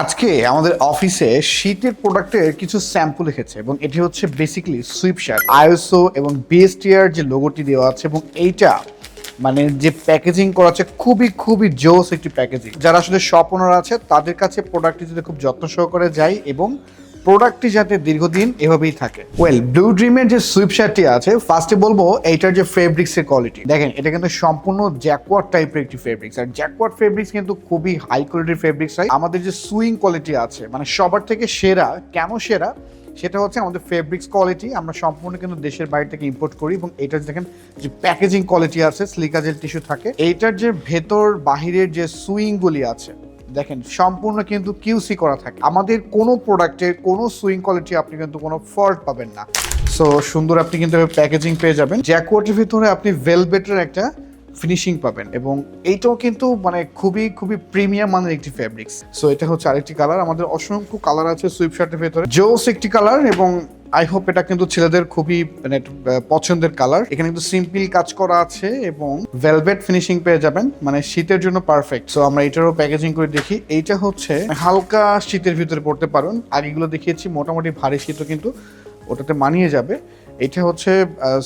আজকে আমাদের অফিসে শীতের প্রোডাক্টের কিছু স্যাম্পল এসেছে এবং এটি হচ্ছে বেসিক্যালি সুইপ শার্ট আইএসও এবং বিএসটিআর যে লোগোটি দেওয়া আছে এবং এইটা মানে যে প্যাকেজিং করা আছে খুবই খুবই জোস একটি প্যাকেজিং যারা আসলে শপ ওনার আছে, তাদের কাছে প্রোডাক্টটি যদি খুব যত্ন সহকারে যায় এবং প্রোডাক্টটি যাতে দীর্ঘদিন এভাবেই থাকে। ওয়েল ব্লু ড্রিমের যে সুইপ শার্টটি আছে ফার্স্টে বলব, এইটার যে ফেব্রিক্সের কোয়ালিটি দেখেন, এটা কিন্তু সম্পূর্ণ জ্যাকওয়ার্ড টাইপের একটি ফেব্রিক্স আর জ্যাকওয়ার্ড ফেব্রিক্স কিন্তু খুবই হাই কোয়ালিটির ফেব্রিক্স হয়। আমাদের যে সুইং কোয়ালিটি আছে মানে সবার থেকে সেরা, কেন সেরা, সেটা হচ্ছে আমাদের ফেব্রিক্স কোয়ালিটি আমরা সম্পূর্ণ কিন্তু দেশের বাইরে থেকে ইম্পোর্ট করি এবং এটার দেখেন, যে প্যাকেজিং কোয়ালিটি আছে স্লিকাজেল টিস্যু থাকে। এইটার যে ভেতর বাহিরের যে সুইংগুলি আছে দেখেন, সম্পূর্ণ কিন্তু কিউসি করা থাকে। আমাদের কোনো প্রোডাক্টের কোনো সুইং কোয়ালিটি আপনি কিন্তু কোনো ফল্ট পাবেন না। সো সুন্দর আপনি কিন্তু প্যাকেজিং পেয়ে যাবেন। জ্যাকওয়ার্ডের ভিতরে আপনি ভেলভেটের একটা ফিনিশিং পাবেন এবং এইটাও কিন্তু মানে খুবই খুবই প্রিমিয়াম মানের একটি ফেব্রিক্স সো এটা হচ্ছে আরেকটি কালার আমাদের অসংখ্য কালার আছে সুইপ শার্টের ভেতরে। জোস একটি কালার এবং আই হোপ এটা কিন্তু ছেলেদের খুবই মানে পছন্দের কালার এখানে কিন্তু সিম্পল কাজ করা আছে এবং ভেলভেট ফিনিশিং পেয়ে যাবেন মানে শীতের জন্য পারফেক্ট সো আমরা এটারও প্যাকেজিং করে দেখি। এইটা হচ্ছে, হালকা শীতের ভিতরে পড়তে পারেন। আগেগুলো দেখিয়েছি, মোটামুটি ভারী শীত কিন্তু ওটাতে মানিয়ে যাবে। এটা হচ্ছে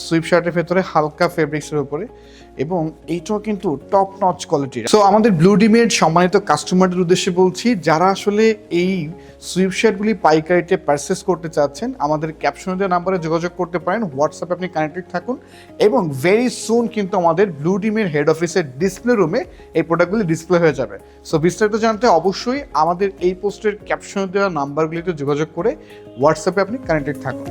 সুইপ শার্টের ভেতরে হালকা ফেব্রিক্সের উপরে এবং এইটাও কিন্তু টপ নচ কোয়ালিটির সো আমাদের ব্লু ডিমের সম্মানিত কাস্টমারদের উদ্দেশ্যে বলছি, যারা আসলে এই সুইপ শার্টগুলি পাইকারিতে পারচেস করতে চাচ্ছেন, আমাদের ক্যাপশনে দেওয়া নাম্বারে যোগাযোগ করতে পারেন হোয়াটসঅ্যাপে আপনি কানেক্টেড থাকুন এবং ভেরি সুন কিন্তু আমাদের ব্লু ডিমের হেড অফিসের ডিসপ্লে রুমে এই প্রোডাক্টগুলি ডিসপ্লে হয়ে যাবে। সো বিস্তারিত জানতে অবশ্যই আমাদের এই পোস্টের ক্যাপশনে দেওয়া নাম্বারগুলিতে যোগাযোগ করে হোয়াটসঅ্যাপে আপনি কানেক্টেড থাকুন।